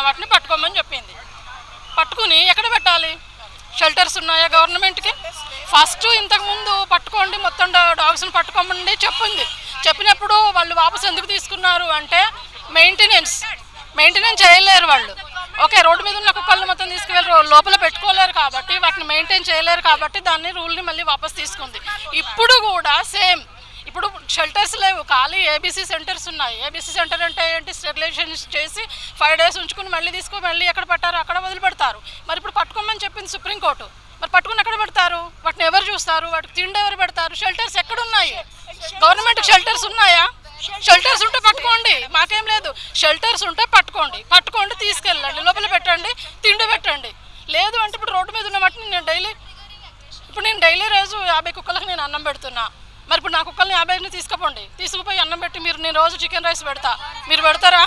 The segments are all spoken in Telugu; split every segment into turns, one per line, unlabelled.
ఉన్న వాటిని పట్టుకోమని చెప్పింది. పట్టుకుని ఎక్కడ పెట్టాలి? షెల్టర్స్ ఉన్నాయా గవర్నమెంట్కి? ఫస్ట్ ఇంతకుముందు పట్టుకోండి మొత్తం డాగ్స్ని పట్టుకోమని చెప్పింది. చెప్పినప్పుడు వాళ్ళు వాపసు ఎందుకు తీసుకున్నారు అంటే మెయింటెనెన్స్ మెయింటెనెన్స్ చేయలేరు వాళ్ళు. ఓకే రోడ్డు మీద ఉన్న కుక్కలను మొత్తం తీసుకువెళ్ళి లోపల పెట్టుకోలేరు కాబట్టి వాటిని మెయింటైన్ చేయలేరు కాబట్టి దాన్ని రూల్ని మళ్ళీ వాపస్ తీసుకుంది. ఇప్పుడు కూడా షెల్టర్స్ లేవు ఖాళీ ఏబీసీ సెంటర్స్ ఉన్నాయి. ఏబీసీ సెంటర్ అంటే ఏంటి? స్టెరిలైజేషన్ చేసి ఫైవ్ డేస్ ఉంచుకుని మళ్ళీ తీసుకుని మళ్ళీ ఎక్కడ పట్టారు అక్కడ వదిలిపెడతారు మరి ఇప్పుడు పట్టుకోమని చెప్పింది సుప్రీంకోర్టు మరి పట్టుకుని ఎక్కడ పెడతారు? వాటిని ఎవరు చూస్తారు? వాటికి తిండి ఎవరు పెడతారు? షెల్టర్స్ ఎక్కడ ఉన్నాయి గవర్నమెంట్ షెల్టర్స్ ఉన్నాయా? షెల్టర్స్ ఉంటే పట్టుకోండి. మాకేం లేదు. షెల్టర్స్ ఉంటే పట్టుకోండి. పట్టుకోండి తీసుకెళ్ళండి. లోపల పెట్టండి తిండి పెట్టండి. లేదు అంటే ఇప్పుడు రోడ్డు మీద ఉన్న మట్టి నేను డైలీ ఇప్పుడు నేను డైలీ రోజు యాభై కుక్కలకు నేను అన్నం పెడుతున్నా. మరి ఇప్పుడు నా ఒక్కరిని యాభై తీసుకుపోండి. తీసుకుపోయి అన్నం పెట్టి మీరు నేను రోజు చికెన్ రైస్ పెడతా. మీరు పెడతారా?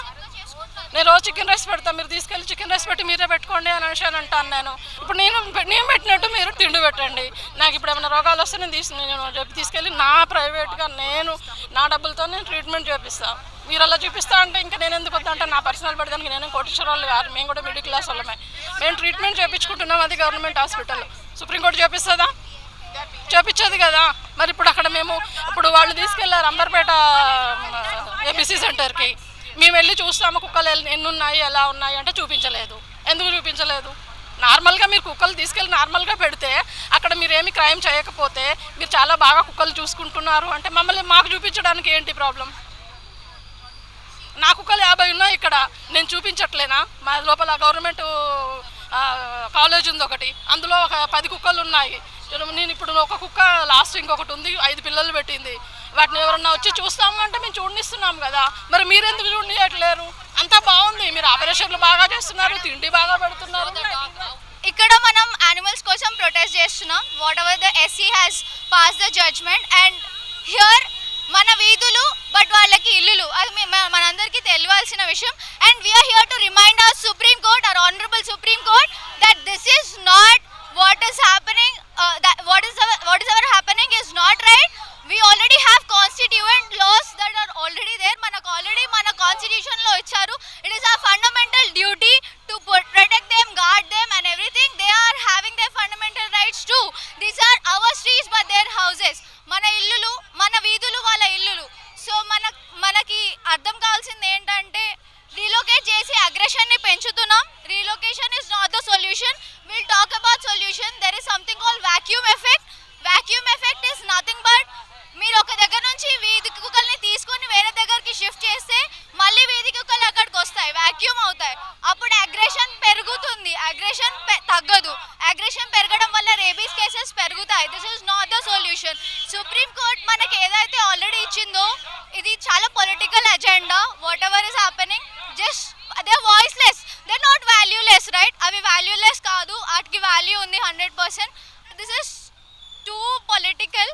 నేను రోజు చికెన్ రైస్ పెడతా. మీరు తీసుకెళ్ళి చికెన్ రైస్ పెట్టి మీరే పెట్టుకోండి అని విషయాన్ని అంటాను నేను. ఇప్పుడు నేను నేను పెట్టినట్టు మీరు తిండి పెట్టండి. నాకు ఇప్పుడు ఏమైనా రోగాలు వస్తే నేను తీసు నేను చెప్పి తీసుకెళ్ళి నా ప్రైవేట్గా నేను నా డబ్బులతో నేను ట్రీట్మెంట్ చేపిస్తాను మీరు అలా చూపిస్తా అంటే ఇంకా నేను ఎందుకు వద్దంటే నా పర్సనల్ పడడానికి నేను కోటీశ్వరాలు కాదు. మేము కూడా మిడిల్ క్లాస్ వాళ్ళమే. మేము ట్రీట్మెంట్ చేయించుకుంటున్నాం అది గవర్నమెంట్ హాస్పిటల్ సుప్రీంకోర్టు చేపిస్తుందా? చేపించదు కదా? మరి ఇప్పుడు అక్కడ మేము ఇప్పుడు వాళ్ళు తీసుకెళ్ళారు అంబర్పేట ఏబీసీ సెంటర్కి. మేము వెళ్ళి చూస్తాము కుక్కలు ఎన్ని ఉన్నాయి ఎలా ఉన్నాయి అంటే చూపించలేదు. ఎందుకు చూపించలేదు? నార్మల్గా మీరు కుక్కలు తీసుకెళ్ళి నార్మల్గా పెడితే అక్కడ మీరు ఏమి క్రైమ్ చేయకపోతే మీరు చాలా బాగా కుక్కలు చూసుకుంటున్నారు అంటే మమ్మల్ని మాకు చూపించడానికి ఏంటి ప్రాబ్లం? నా కుక్కలు యాభై ఉన్నాయి ఇక్కడ నేను చూపించట్లేనా? మా లోపల గవర్నమెంట్ కాలేజ్ ఉంది ఒకటి అందులో ఒక పది కుక్కలు ఉన్నాయి. నేను ఇప్పుడు ఒక కుక్క లాస్ట్ ఇంకొకటి ఉంది ఐదు పిల్లలు పెట్టింది. వాటిని ఎవరన్నా వచ్చి చూస్తాము అంటే మేము చూడనిస్తున్నాం కదా. మరి మీరెందుకు చూడనియట్లేరు? అంతా బాగుంది. మీరు ఆపరేషన్లు బాగా చేస్తున్నారు తిండి బాగా పెడుతున్నారు.
ఇక్కడ మనం యానిమల్స్ కోసం ప్రొటెస్ట్ చేస్తున్నాం. Whatever the SC has pass the judgement and here మన వీధులు బట్ వాళ్ళకి ఇల్లులు. అది మన- మనందరికీ తెలియాల్సిన విషయం. And we are here to remind our supreme court our honourable supreme court that this is not what is hap what is what is our happening is not right we already have constituent laws that are already there మనకు ఆల్రెడీ మన కాన్స్టిట్యూషన్లో ఇచ్చారు. It is a fundamental duty to protect them guard them and everything they are having they fundamental rights to these are our streets but their houses మన ఇల్లులు మన వీధులు వాళ్ళ ఇల్లులు. సో మన మనకి అర్థం కావాల్సింది ఏంటంటే రీలొకేట్ చేసి అగ్రెషన్ని పెంచుతున్నాం relocation is not the solution will talk about solution there is something call vacuum effect vacuum effect is nothing but మీరు ఒక దగ్గర నుంచి వీధి కుక్కల్ని తీసుకొని వేరే దగ్గరికి షిఫ్ట్ చేస్తే మళ్ళీ వీధి కుక్కలు అక్కడికి వస్తాయి వాక్యూమ్ అవుతాయి. అప్పుడు అగ్రెషన్ పెరుగుతుంది. అగ్రెషన్ తగ్గదు. అగ్రెషన్ పెరగడం వల్ల రేబీస్ కేసెస్ పెరుగుతాయి. This is not the solution supreme court మనకి ఏదైతే ఆల్రెడీ ఇచ్చిందో ఇది చాలా political agenda whatever is happening just they voiceless they not valueless right అవి వాల్యూలెస్ కాదు. వాటికి వాల్యూ ఉంది hundred percent this is too political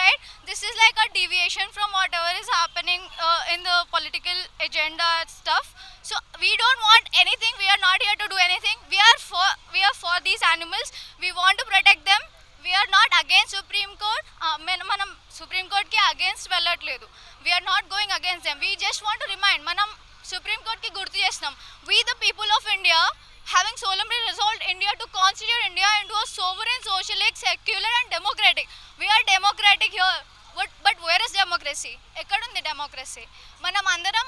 right this is like a deviation from whatever is happening uh, in the political agenda stuff so we don't want anything we are not here to do anything we are for we are for these animals we want to protect them we are not against supreme court uh, మన- మనం సుప్రీం కోర్ట్కి అగేన్స్ట్ వెళ్ళట్లేదు we are not going against them we just want remind మనం సుప్రీం కోర్ట్కి గుర్తు చేస్తున్నాం we the people of India having solemnly resolved India to constitute India into a sovereign, socialist, secular, and democratic. We are democratic but but where is democracy ఎక్కడుంది డెమోక్రసీ మనం అందరం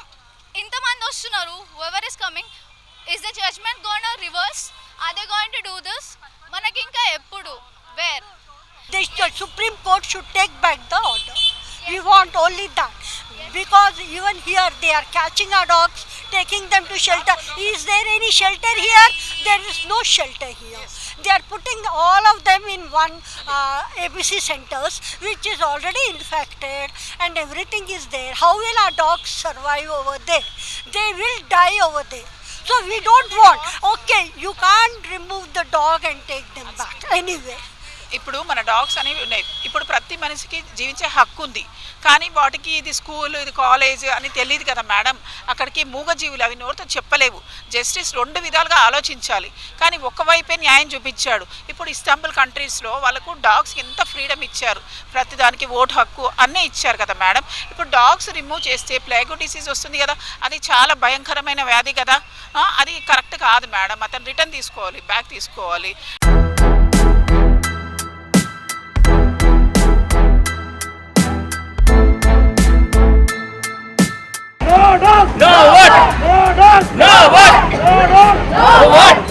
ఇంతమంది వస్తున్నారు whatever is coming is the judgement gone or reverse అదే గోయింగ్ టు డూ దిస్ మనకి ఇంకా ఎప్పుడు where
supreme court should take back the order you want only that because even here they are catching a dogs taking them to shelter is there any shelter here there is no shelter here They are putting all of them in one uh, ABC centers, which is already infected, and everything is there. How will our dogs survive over there? They will die over there. So we don't want. Okay, you can't remove the dog and take them back anyway.
ఇప్పుడు మన డాగ్స్ అనేవి ఉన్నాయి. ఇప్పుడు ప్రతి మనిషికి జీవించే హక్కు ఉంది. కానీ వాటికి ఇది స్కూల్ ఇది కాలేజ్ అని తెలియదు కదా మేడం. అక్కడికి మూగజీవులు అవి నోరుతో చెప్పలేవు. జస్టిస్ రెండు విధాలుగా ఆలోచించాలి. కానీ ఒకవైపే న్యాయం చూపించాడు. ఇప్పుడు ఇస్తాంబుల్ కంట్రీస్లో వాళ్ళకు డాగ్స్కి ఎంత ఫ్రీడమ్ ఇచ్చారు? ప్రతిదానికి ఓటు హక్కు అన్నీ ఇచ్చారు కదా మేడం. ఇప్పుడు డాగ్స్ రిమూవ్ చేస్తే ప్లేగో డిసీజ్ వస్తుంది కదా. అది చాలా భయంకరమైన వ్యాధి కదా. అది కరెక్ట్ కాదు మేడం. అతను రిటర్న్ తీసుకోవాలి బ్యాక్ తీసుకోవాలి.
No dogs! No what? No dogs! No what? No what?